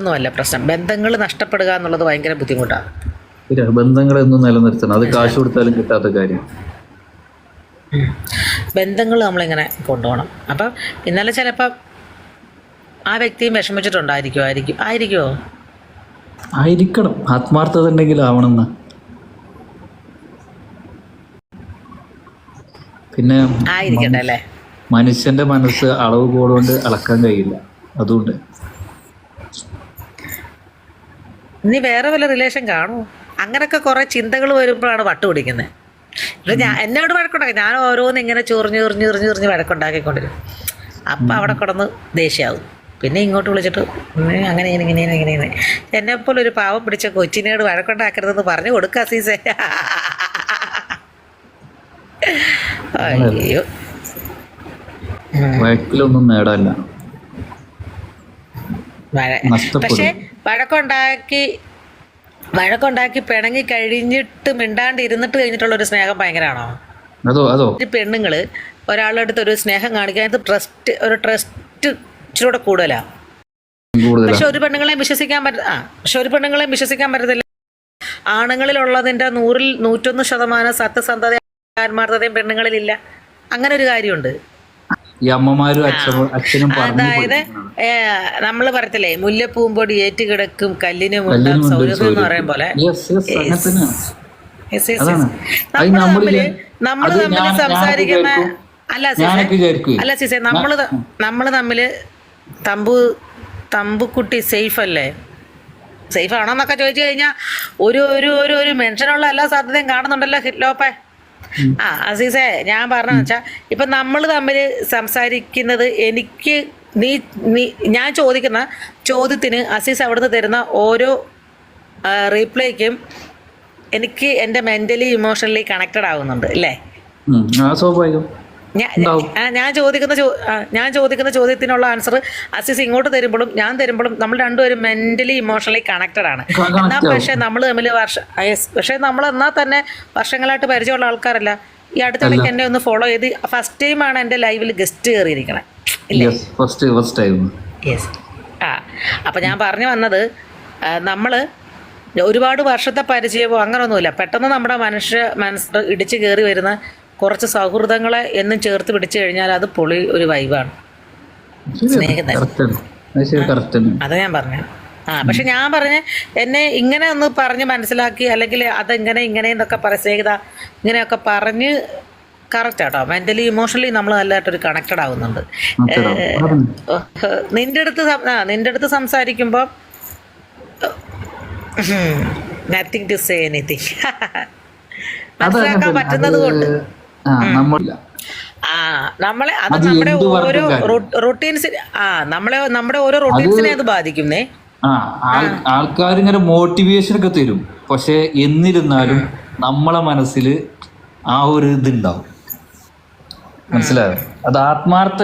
ഒന്നുമല്ല പ്രശ്നം. ബന്ധങ്ങൾ നഷ്ടപ്പെടുക എന്നുള്ളത് ഭയങ്കര ബുദ്ധിമുട്ടാണ്. ബന്ധങ്ങൾ എന്നും നിലനിർത്തണം. അത് കാശ് കൊടുത്താലും കിട്ടാത്ത കാര്യം. ബന്ധങ്ങൾ നമ്മളിങ്ങനെ കൊണ്ടുപോകണം. അപ്പം ഇന്നലെ ചിലപ്പം ആ വ്യക്തിയും വിഷമിച്ചിട്ടുണ്ടായിരിക്കും ആയിരിക്കും. ആയിരിക്കുമോ ആയിരിക്കണം. ആത്മാർത്ഥത ഉണ്ടെങ്കിൽ ആവണമെന്ന്. പിന്നെ ആയിരിക്കട്ടെ അല്ലേ? മനുഷ്യന്റെ മനസ്സ് അളവ് പോലുകൊണ്ട് അളക്കാൻ കഴിയില്ല. അതുകൊണ്ട്. ഇനി വേറെ വല്ല റിലേഷൻ കാണുമോ? അങ്ങനൊക്കെ കുറെ ചിന്തകൾ വരുമ്പോഴാണ് വട്ട് പിടിക്കുന്നത് ഇത് ഞാൻ എന്നോട് വഴക്കുണ്ടാക്കി. ഞാൻ ഓരോന്ന് ഇങ്ങനെ ചൊറിഞ്ഞ് ചൊറിഞ്ഞ് ചൊറിഞ്ഞ് ചൊറിഞ്ഞ് വഴക്കുണ്ടാക്കിക്കൊണ്ടിരും അപ്പം അവിടെ കിടന്ന് ദേഷ്യമാവും പിന്നെ ഇങ്ങോട്ട് വിളിച്ചിട്ട് അങ്ങനെ ഇങ്ങനെ ഇങ്ങനെ ഇങ്ങനെ ഇങ്ങനെ. എന്നെപ്പോലെ ഒരു പാവം പിടിച്ച കൊച്ചിനോട് വഴക്കുണ്ടാക്കരുതെന്ന് പറഞ്ഞു കൊടുക്കുക സീസേ അയ്യോ. വഴക്കിലൊന്നും നേടാനില്ല. പക്ഷേ വഴക്കുണ്ടാക്കി വഴക്കുണ്ടാക്കി പിണങ്ങി കഴിഞ്ഞിട്ട് മിണ്ടാണ്ട് ഇരുന്നിട്ട് കഴിഞ്ഞിട്ടുള്ള ഒരു സ്നേഹം ഭയങ്കരമാണോ അതോ അതോ? പെണ്ണുങ്ങൾ ഒരാളുടെ അടുത്ത് ഒരു സ്നേഹം കാണിക്കാൻ ട്രസ്റ്റ് ഒരു ട്രസ്റ്റ് ഇച്ചിരൂടെ കൂടുതലാ. പക്ഷെ ഒരു പെണ്ണുങ്ങളെ വിശ്വസിക്കാൻ പറ്റ ആ പക്ഷെ ഒരു പെണ്ണുങ്ങളെ വിശ്വസിക്കാൻ പറ്റത്തില്ല. ആണുങ്ങളിലുള്ളതിന്റെ നൂറിൽ നൂറ്റൊന്ന് ശതമാനം സത്യസന്ധത ആത്മാർത്ഥതയും പെണ്ണുങ്ങളിലില്ല. അങ്ങനെ ഒരു കാര്യമുണ്ട്. ഈ അമ്മമാരും അച്ഛനും അച്ഛനും അതായത് നമ്മൾ പറയത്തില്ലേ മുല്ലപ്പൂമ്പൊടി ഏറ്റുകിടക്കും കല്ലിന് മുണ്ടാം കല്ലിന് സൗഹൃദം എന്ന്. പറയും പോലെ. ഞാൻ- ഞാനൊക്കെ സംസാരിക്കുന്ന അല്ല സിസേ അല്ല സിസേ നമ്മൾ നമ്മൾ തമ്മിൽ തമ്പു തമ്പുക്കുട്ടി സേഫ് അല്ലേ സേഫ് ആണോന്നൊക്കെ ചോദിച്ചു കഴിഞ്ഞാൽ ഒരു ഒരു ഒരു ഒരു മെൻഷനുള്ള എല്ലാ സാധ്യതയും കാണുന്നുണ്ടല്ലോ ഹിറ്റ്ലോപ്പേ. ആ അസീസേ ഞാൻ പറഞ്ഞതെന്ന് വെച്ചാൽ ഇപ്പൊ നമ്മൾ തമ്മിൽ സംസാരിക്കുന്നത് എനിക്ക് നീ നീ ഞാൻ ചോദിക്കുന്ന ചോദ്യത്തിന് അസീസ് അവിടുന്ന് തരുന്ന ഓരോ റീപ്ലൈക്കും എനിക്ക് എന്റെ മെന്റലി ഇമോഷണലി കണക്റ്റഡ് ആവുന്നുണ്ട് അല്ലേ ഞാൻ ചോദിക്കുന്ന ഞാൻ ചോദിക്കുന്ന ചോദ്യത്തിനുള്ള ആൻസർ അസിസ് ഇങ്ങോട്ട് തരുമ്പോഴും ഞാൻ തരുമ്പോഴും നമ്മൾ രണ്ടുപേരും മെന്റലി ഇമോഷണലി കണക്റ്റഡ് ആണ്. എന്നാ എന്നാൽ പക്ഷെ നമ്മൾ തമ്മിൽ വർഷ പക്ഷെ നമ്മൾ എന്നാൽ തന്നെ വർഷങ്ങളായിട്ട് പരിചയമുള്ള ആൾക്കാരല്ല. ഈ അടുത്തിടയ്ക്ക് എന്നെ ഒന്ന് ഫോളോ ചെയ്ത് ഫസ്റ്റ് ടൈം ആണ് എന്റെ ലൈവിൽ ഗസ്റ്റ് കയറിയിരിക്കണേ ഫസ്റ്റ് ഫസ്റ്റ് ടൈം യെസ് ആ അപ്പം ഞാൻ പറഞ്ഞു വന്നത് നമ്മൾ ഒരുപാട് വർഷത്തെ പരിചയമോ അങ്ങനെയൊന്നുമില്ല പെട്ടെന്ന് നമ്മുടെ മനുഷ്യ മനസ്സ് ഇടിച്ചു കയറി വരുന്ന കുറച്ച് സൗഹൃദങ്ങളെ എന്നും ചേർത്ത് പിടിച്ചു കഴിഞ്ഞാൽ അത് പൊളി ഒരു വൈബാണ്. സ്നേഹിതൻ. അത് ഞാൻ പറഞ്ഞു. ആ പക്ഷെ ഞാൻ പറഞ്ഞ എന്നെ ഇങ്ങനെ ഒന്ന് പറഞ്ഞ് മനസ്സിലാക്കി അല്ലെങ്കിൽ അതെങ്ങനെ ഇങ്ങനെ എന്നൊക്കെ പറ സ്നേഹിത ഇങ്ങനെയൊക്കെ പറഞ്ഞ് കറക്റ്റ് ആട്ടോ. മെന്റലി ഇമോഷണലി നമ്മൾ നല്ലതായിട്ടൊരു കണക്റ്റഡ് ആവുന്നുണ്ട്. നിന്റെ അടുത്ത് നിന്റെ അടുത്ത് സംസാരിക്കുമ്പോൾ നത്തിങ് ടു സേ എനിത്തിങ് മനസ്സിലാക്കാൻ പറ്റുന്നത് കൊണ്ട്. നമ്മളില്ല ആ നമ്മളെ അത് നമ്മുടെ ഓരോ റൊട്ടീൻസ് ആ നമ്മളെ നമ്മുടെ ഓരോ റൊട്ടീൻസിനെ അത് ബാധിക്കുന്നേ? ആ ആൾക്കാർ ഇങ്ങനെ മോട്ടിവേഷൻ ഒക്കെ തരും. പക്ഷെ എന്നിരുന്നാലും നമ്മളെ മനസ്സിൽ ആ ഒരു ഇതുണ്ടാവും. മനസ്സിലായോ? അത് ആത്മാർത്ഥ